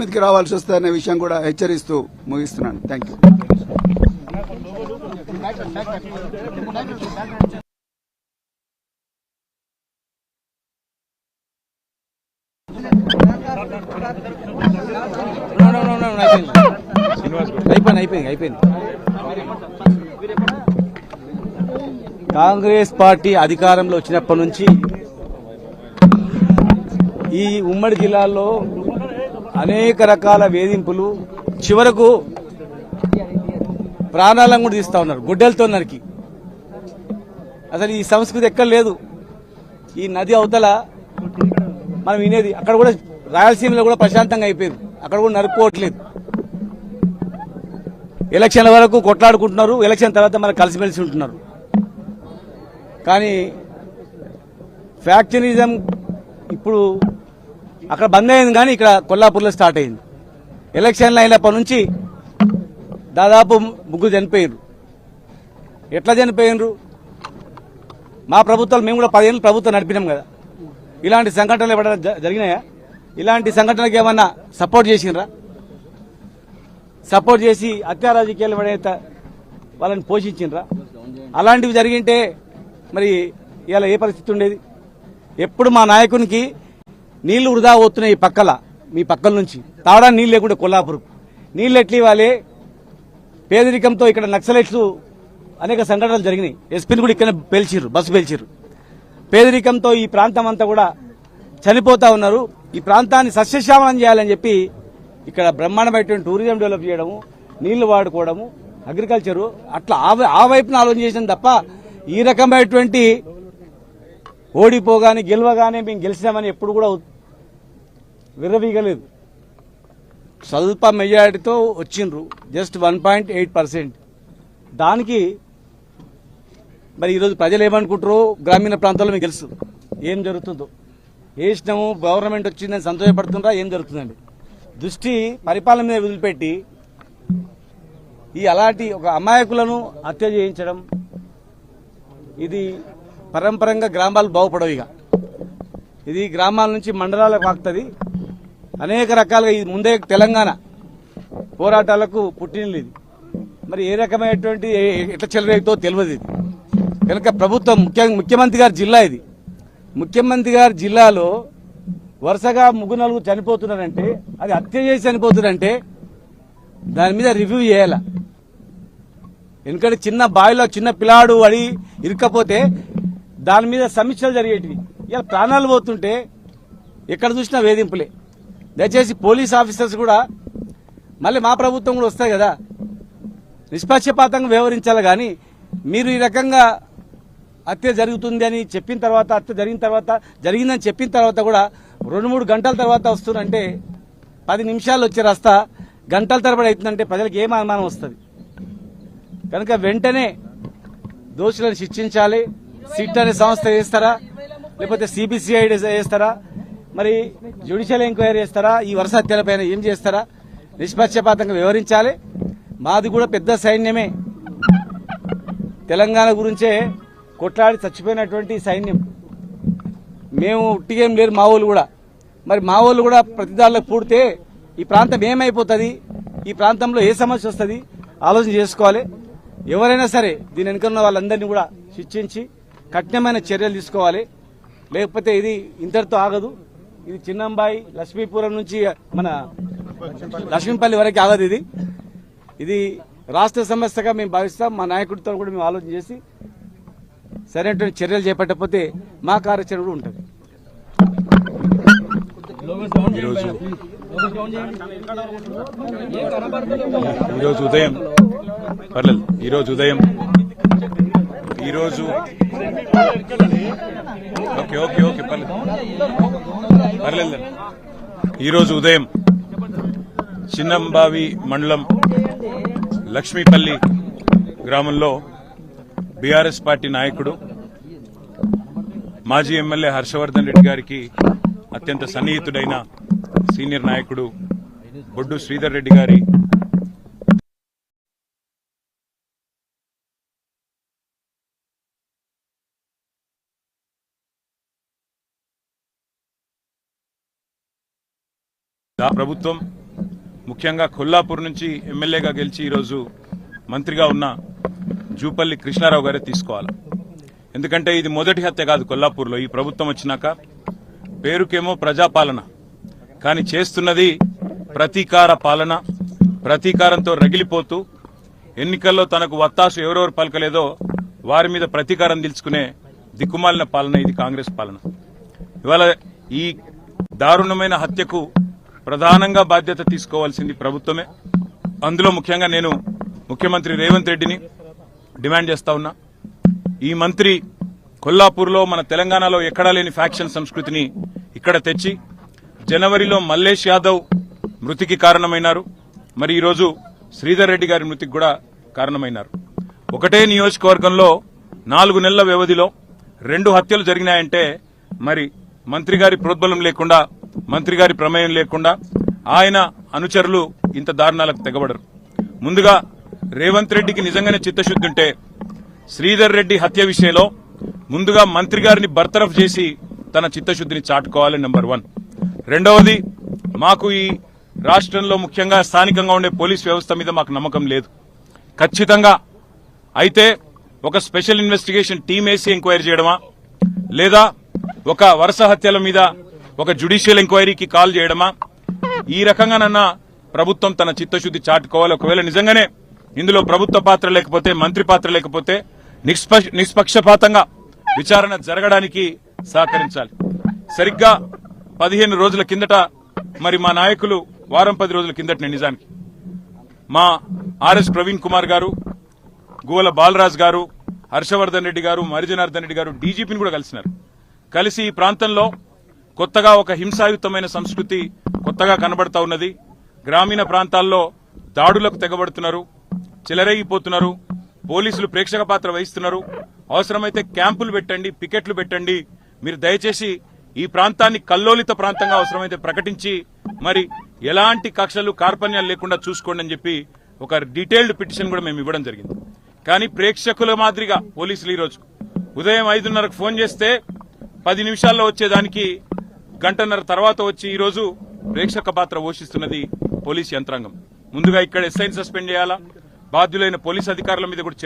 మీదకి రావాల్సి వస్తుందనే విషయం కూడా హెచ్చరిస్తూ ముగిస్తున్నాను. థ్యాంక్ యూ అయిపోయింది అయిపోయింది అయిపోయింది. కాంగ్రెస్ పార్టీ అధికారంలో వచ్చినప్పటి నుంచి ఈ ఉమ్మడి జిల్లాలో అనేక రకాల వేధింపులు చివరకు ప్రాణాలను కూడా తీస్తా ఉన్నారు గుడ్డలతో నరికి. అసలు ఈ సంస్కృతి ఎక్కడ లేదు. ఈ నది అవతల మనం వినేది అక్కడ కూడా రాయలసీమలో కూడా ప్రశాంతంగా అయిపోయింది. అక్కడ కూడా నరుక్కోవట్లేదు. ఎలక్షన్ల వరకు కొట్లాడుకుంటున్నారు ఎలక్షన్ తర్వాత మనకు కలిసిమెలిసి ఉంటున్నారు. కానీ ఫ్యాక్చరిజం ఇప్పుడు అక్కడ బంద్ అయింది కానీ ఇక్కడ కొల్లాపూర్లో స్టార్ట్ అయింది. ఎలక్షన్లు అయినప్పటి నుంచి దాదాపు ముగ్గురు చనిపోయినరు ఎట్లా చనిపోయినరు మా ప్రభుత్వాలు మేము కూడా పదిహేను ప్రభుత్వం నడిపినాం కదా. ఇలాంటి సంఘటనలు ఎవరైనా జరిగినాయా? ఇలాంటి సంఘటనలకు ఏమన్నా సపోర్ట్ చేసినరా సపోర్ట్ చేసి హత్యా రాజకీయాలు ఎవడైతే వాళ్ళని పోషించినరా అలాంటివి జరిగింటే మరి ఇలా ఏ పరిస్థితి ఉండేది? ఎప్పుడు మా నాయకునికి నీళ్ళు వృధా అవుతున్నాయి ఈ పక్కల మీ పక్కల నుంచి. తాగడానికి నీళ్ళు లేకుండా కొల్లాపూర్. నీళ్ళు ఎట్లు ఇవ్వాలి? పేదరికంతో ఇక్కడ నక్సలైట్లు అనేక సంఘటనలు జరిగినాయి. ఎస్పీని కూడా ఇక్కడ పేల్చిర్రు బస్సు పేల్చిర్రు. పేదరికంతో ఈ ప్రాంతం అంతా కూడా చనిపోతా ఉన్నారు. ఈ ప్రాంతాన్ని సస్యశ్యామలం చేయాలని చెప్పి ఇక్కడ బ్రహ్మాండమైనటువంటి టూరిజం డెవలప్ చేయడము నీళ్ళు వాడుకోవడము అగ్రికల్చరు అట్లా ఆ ఆ వైపున ఆలోచన చేసిన తప్ప ఈ రకమైనటువంటి ఓడిపోగానే గెలవగానే మేము గెలిచినామని ఎప్పుడు కూడా విర్రవీగలేదు. స్వల్ప మెజారిటీతో వచ్చిండ్రు. Just one point eight percent. దానికి మరి ఈరోజు ప్రజలు ఏమనుకుంటారో గ్రామీణ ప్రాంతాల్లో మీకు తెలుసు. ఏం జరుగుతుందో. వేసినాము గవర్నమెంట్ వచ్చిందని సంతోషపడుతుందా? ఏం జరుగుతుందండి? దృష్టి పరిపాలన మీద వదిలిపెట్టి ఈ అలాంటి ఒక అమాయకులను హత్య చేయించడం ఇది పరంపరంగా గ్రామాలు బాగుపడవు ఇక. ఇది గ్రామాల నుంచి మండలాలకు వాక్తుంది. అనేక రకాలుగా ఇది ముందే తెలంగాణ పోరాటాలకు పుట్టినది ఇది. మరి ఏ రకమైనటువంటి ఎట్లా చెలరేగుతో తెలియదు ఇది. కనుక ప్రభుత్వం ముఖ్య ముఖ్యమంత్రి గారి జిల్లా ఇది. ముఖ్యమంత్రి గారి జిల్లాలో వరుసగా ముగ్గురు నలుగురు చనిపోతున్నారంటే అది హత్య చేసి చనిపోతున్నారంటే దాని మీద రివ్యూ చేయాల. ఎందుకంటే చిన్న బావిలో చిన్న పిల్లాడు అడి ఇరుక్కపోతే దాని మీద సమీక్షలు జరిగేటివి. ఇలా ప్రాణాలు పోతుంటే ఎక్కడ చూసినా వేధింపులే. దయచేసి పోలీస్ ఆఫీసర్స్ కూడా మళ్ళీ మా ప్రభుత్వం కూడా వస్తాయి కదా. నిష్పక్షపాతంగా వ్యవహరించాలి కానీ మీరు ఈ రకంగా హత్య జరుగుతుంది అని చెప్పిన తర్వాత హత్య జరిగిన తర్వాత జరిగిందని చెప్పిన తర్వాత కూడా రెండు మూడు గంటల తర్వాత వస్తుందంటే పది నిమిషాలు వచ్చే రస్తా గంటల తరబడి అవుతుందంటే ప్రజలకు ఏం అనుమానం వస్తుంది? కనుక వెంటనే దోషులను శిక్షించాలి. సిట్ అనే సంస్థ చేస్తారా లేకపోతే సిబిసిఐడి చేస్తారా మరి జ్యుడిషియల్ ఎంక్వైరీ చేస్తారా? ఈ వరుస హత్యలపైన ఏం చేస్తారా? నిష్పక్షపాతంగా వివరించాలి. మాది కూడా పెద్ద సైన్యమే. తెలంగాణ గురించే కొట్లాడి చచ్చిపోయినటువంటి సైన్యం. మేము ఉట్టిగేం లేరు మా వాళ్ళు కూడా. మరి మా వాళ్ళు కూడా ప్రతిదారులకు పూడితే ఈ ప్రాంతం ఏమైపోతుంది? ఈ ప్రాంతంలో ఏ సమస్య వస్తుంది? ఆలోచన చేసుకోవాలి. ఎవరైనా సరే దీని వెనుక ఉన్న వాళ్ళందరినీ కూడా శిక్షించి కఠినమైన చర్యలు తీసుకోవాలి. లేకపోతే ఇది ఇంతటితో ఆగదు. ఇది చిన్నంబాయి లక్ష్మీపురం నుంచి మన లక్ష్మీపల్లి వరకు ఆగదు ఇది. ఇది రాష్ట్ర సమస్యగా మేము భావిస్తాం. మా నాయకుడితో కూడా మేము ఆలోచన చేసి సరైనటువంటి చర్యలు చేపట్టకపోతే మా కార్యాచరణ కూడా ఉంటుంది. ఈరోజు ఈరోజు ఉదయం పర్లేదు ఈరోజు ఉదయం ఈరోజు ఓకే ఓకే ఓకే పర్లేదు పర్లేదు ఈరోజు ఉదయం చిన్నంబావి మండలం లక్ష్మీపల్లి గ్రామంలో బీఆర్ఎస్ పార్టీ నాయకుడు మాజీ ఎమ్మెల్యే హర్షవర్ధన్ రెడ్డి గారికి అత్యంత సన్నిహితుడైన సీనియర్ నాయకుడు బొడ్డు శ్రీధర్ రెడ్డి గారి ప్రభుత్వం ముఖ్యంగా కొల్లాపూర్ నుంచి ఎమ్మెల్యేగా గెలిచి ఈరోజు మంత్రిగా ఉన్న జూపల్లి కృష్ణారావు గారే తీసుకోవాలి. ఎందుకంటే ఇది మొదటి హత్య కాదు కొల్లాపూర్లో. ఈ ప్రభుత్వం వచ్చినాక పేరుకేమో ప్రజాపాలన కానీ చేస్తున్నది ప్రతీకార పాలన ప్రతీకారంతో రగిలిపోతూ ఎన్నికల్లో తనకు వత్తాసు ఎవరెవరు పలకలేదో వారి మీద ప్రతీకారం నిలుచుకునే దిక్కుమాలిన పాలన ఇది కాంగ్రెస్ పాలన. ఇవాళ ఈ దారుణమైన హత్యకు ప్రధానంగా బాధ్యత తీసుకోవాల్సింది ప్రభుత్వమే. అందులో ముఖ్యంగా నేను ముఖ్యమంత్రి రేవంత్ రెడ్డిని డిమాండ్ చేస్తా ఉన్నా. ఈ మంత్రి కొల్లాపూర్లో మన తెలంగాణలో ఎక్కడా లేని ఫ్యాక్షన్ సంస్కృతిని ఇక్కడ తెచ్చి జనవరిలో మల్లేష్ యాదవ్ మృతికి కారణమైనారు. మరి ఈరోజు శ్రీధర్ రెడ్డి గారి మృతికి కూడా కారణమైనారు. ఒకటే నియోజకవర్గంలో నాలుగు నెలల వ్యవధిలో రెండు హత్యలు జరిగినాయంటే మరి మంత్రి గారి ప్రోద్బలం లేకుండా మంత్రి గారి ప్రమేయం లేకుండా ఆయన అనుచరులు ఇంత దారుణాలకు తెగబడరు. ముందుగా రేవంత్ రెడ్డికి నిజంగానే చిత్తశుద్ధి ఉంటే శ్రీధర్ రెడ్డి హత్య విషయంలో ముందుగా మంత్రి గారిని బర్తరఫ్ చేసి తన చిత్తశుద్ధిని చాటుకోవాలి నెంబర్ వన్. రెండవది మాకు ఈ రాష్ట్రంలో ముఖ్యంగా స్థానికంగా ఉండే పోలీస్ వ్యవస్థ మీద మాకు నమ్మకం లేదు. ఖచ్చితంగా అయితే ఒక స్పెషల్ ఇన్వెస్టిగేషన్ టీం వేసి ఎంక్వైరీ చేయడమా? లేదా ఒక వరుస హత్యల మీద ఒక జ్యుడిషియల్ ఎంక్వైరీకి కాల్ చేయడమా? ఈ రకంగానన్నా ప్రభుత్వం తన చిత్తశుద్ధి చాటుకోవాలి. ఒకవేళ నిజంగానే ఇందులో ప్రభుత్వ పాత్ర లేకపోతే మంత్రి పాత్ర లేకపోతే నిష్పక్షపాతంగా విచారణ జరగడానికి సహకరించాలి. సరిగ్గా పదిహేను రోజుల కిందట మరి మా నాయకులు వారం పది రోజుల కిందట నిజానికి. మా ఆర్ఎస్ ప్రవీణ్ కుమార్ గారు గువల బాలరాజ్ గారు హర్షవర్ధన్ రెడ్డి గారు మరిజనార్దన్ రెడ్డి గారు డీజీపీని కూడా కలిసినారు. కలిసి ఈ ప్రాంతంలో కొత్తగా ఒక హింసాయుతమైన సంస్కృతి కొత్తగా కనబడతా ఉన్నది. గ్రామీణ ప్రాంతాల్లో దాడులకు తెగబడుతున్నారు చెలరేగిపోతున్నారు పోలీసులు ప్రేక్షక పాత్ర వహిస్తున్నారు. అవసరమైతే క్యాంపులు పెట్టండి పికెట్లు పెట్టండి. మీరు దయచేసి ఈ ప్రాంతాన్ని కల్లోలిత ప్రాంతంగా అవసరమైతే ప్రకటించి మరి ఎలాంటి కక్షలు కార్పణ్యాలు లేకుండా చూసుకోండి అని చెప్పి ఒక డీటెయిల్డ్ పిటిషన్ కూడా మేము ఇవ్వడం జరిగింది. కానీ ప్రేక్షకుల మాదిరిగా పోలీసులు ఈరోజు ఉదయం ఐదున్నరకు ఫోన్ చేస్తే పది నిమిషాల్లో వచ్చేదానికి గంటన్నర తర్వాత వచ్చి ఈరోజు ప్రేక్షక పాత్ర పోషిస్తున్నది పోలీస్ యంత్రాంగం. ముందుగా ఇక్కడ ఎస్ఐని సస్పెండ్ చేయాలా? బాధ్యులైన పోలీస్ అధికారుల మీద కూడా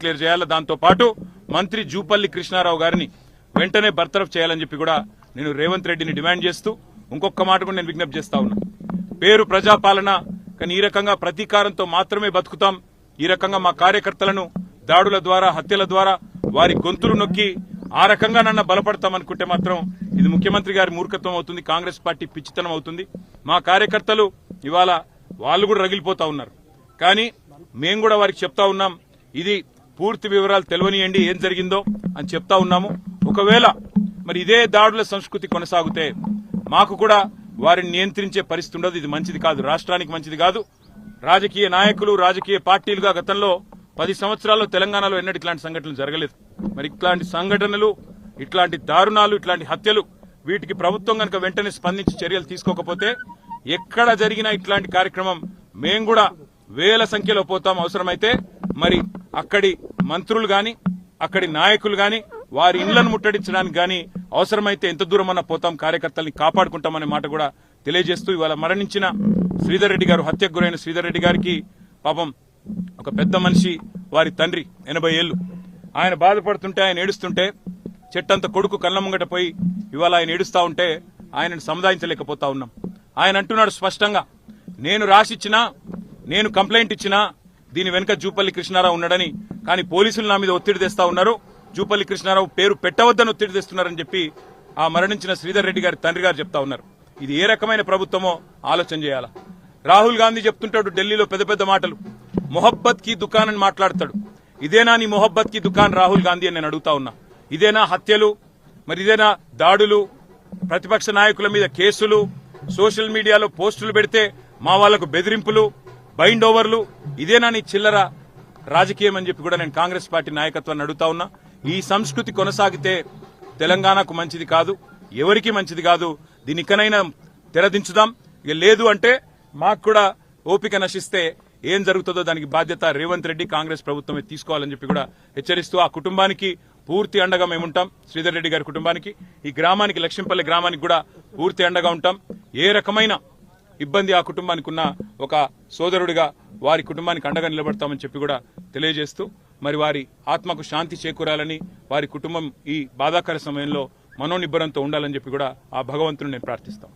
క్లియర్ చేయాలి? దాంతో పాటు మంత్రి జూపల్లి కృష్ణారావు గారిని వెంటనే బర్తరఫ్ చేయాలని చెప్పి కూడా నేను రేవంత్ రెడ్డిని డిమాండ్ చేస్తూ ఇంకొక మాట కూడా నేను విజ్ఞప్తి చేస్తా ఉన్నా. పేరు ప్రజాపాలన కానీ ఈ రకంగా ప్రతీకారంతో మాత్రమే బతుకుతాం. ఈ రకంగా మా కార్యకర్తలను దాడుల ద్వారా హత్యల ద్వారా వారి గొంతులు నొక్కి ఆ రకంగా నన్న బలపడతామనుకుంటే మాత్రం ఇది ముఖ్యమంత్రి గారి మూర్ఖత్వం అవుతుంది కాంగ్రెస్ పార్టీ పిచ్చితనం అవుతుంది. మా కార్యకర్తలు ఇవాళ వాళ్ళు కూడా రగిలిపోతా ఉన్నారు. కానీ మేము కూడా వారికి చెప్తా ఉన్నాం ఇది పూర్తి వివరాలు తెలియనియండి ఏం జరిగిందో అని చెప్తా ఉన్నాము. ఒకవేళ మరి ఇదే దాడుల సంస్కృతి కొనసాగితే మాకు కూడా వారిని నియంత్రించే పరిస్థితి ఉండదు. ఇది మంచిది కాదు రాష్ట్రానికి మంచిది కాదు. రాజకీయ నాయకులు రాజకీయ పార్టీలుగా గతంలో పది సంవత్సరాల్లో తెలంగాణలో ఎన్నటి ఇట్లాంటి సంఘటనలు జరగలేదు. మరి ఇట్లాంటి సంఘటనలు ఇట్లాంటి దారుణాలు ఇట్లాంటి హత్యలు వీటికి ప్రభుత్వం కనుక వెంటనే స్పందించి చర్యలు తీసుకోకపోతే ఎక్కడ జరిగినా ఇట్లాంటి కార్యక్రమం మేము కూడా వేల సంఖ్యలో పోతాం అవసరమైతే. మరి అక్కడి మంత్రులు గాని అక్కడి నాయకులు గాని వారి ఇళ్ళను ముట్టడించడానికి గాని అవసరమైతే ఎంత దూరం పోతాం కార్యకర్తల్ని కాపాడుకుంటామనే మాట కూడా తెలియజేస్తూ ఇవాళ మరణించిన శ్రీధర్ రెడ్డి గారు హత్యకు గురైన శ్రీధర్ రెడ్డి గారికి పాపం ఒక పెద్ద మనిషి వారి తండ్రి ఎనభై ఏళ్ళు. ఆయన బాధపడుతుంటే ఆయన ఏడుస్తుంటే చెట్టంత కొడుకు కళ్ళ ముంగట పోయి ఇవాళ ఆయన ఏడుస్తా ఉంటే ఆయనను సముదాయించలేకపోతా ఉన్నాం. ఆయన అంటున్నాడు స్పష్టంగా నేను రాసిచ్చినా నేను కంప్లైంట్ ఇచ్చినా దీని వెనుక జూపల్లి కృష్ణారావు ఉన్నాడని కానీ పోలీసులు నా మీద ఒత్తిడి తెస్తా ఉన్నారు. జూపల్లి కృష్ణారావు పేరు పెట్టవద్దని ఒత్తిడి తెస్తున్నారని చెప్పి ఆ మరణించిన శ్రీధర్ రెడ్డి గారి తండ్రి గారు చెప్తా ఉన్నారు. ఇది ఏ రకమైన ప్రభుత్వమో ఆలోచన చేయాలా? రాహుల్ గాంధీ చెప్తుంటాడు ఢిల్లీలో పెద్ద పెద్ద మాటలు. మొహబ్బత్కి దుకాన్ అని మాట్లాడతాడు. ఇదేనా నీ మొహబ్బత్కి దుకాన్ రాహుల్ గాంధీ అని నేను అడుగుతా ఉన్నా. ఇదేనా హత్యలు? మరి ఇదేనా దాడులు? ప్రతిపక్ష నాయకుల మీద కేసులు? సోషల్ మీడియాలో పోస్టులు పెడితే మా వాళ్ళకు బెదిరింపులు? బైండ్ ఓవర్లు? ఇదేనా నీ చిల్లర రాజకీయం అని చెప్పి కూడా నేను కాంగ్రెస్ పార్టీ నాయకత్వాన్ని అడుగుతా ఉన్నా. ఈ సంస్కృతి కొనసాగితే తెలంగాణకు మంచిది కాదు ఎవరికి మంచిది కాదు. దీనికనైనా తెరదించుదాం. ఇక లేదు అంటే మాకు కూడా ఓపిక నశిస్తే ఏం జరుగుతుందో దానికి బాధ్యత రేవంత్ రెడ్డి కాంగ్రెస్ ప్రభుత్వమే తీసుకోవాలని చెప్పి కూడా హెచ్చరిస్తూ ఆ కుటుంబానికి పూర్తి అండగా మేము ఉంటాం. శ్రీధర్ రెడ్డి గారి కుటుంబానికి ఈ గ్రామానికి లక్ష్మీపల్లి గ్రామానికి కూడా పూర్తి అండగా ఉంటాం. ఏ రకమైన ఇబ్బంది ఆ కుటుంబానికి ఉన్న ఒక సోదరుడిగా వారి కుటుంబానికి అండగా నిలబడతామని చెప్పి కూడా తెలియజేస్తూ మరి వారి ఆత్మకు శాంతి చేకూరాలని వారి కుటుంబం ఈ బాధాకర సమయంలో మనోనిబ్బరంతో ఉండాలని చెప్పి కూడా ఆ భగవంతుని నేను ప్రార్థిస్తాం.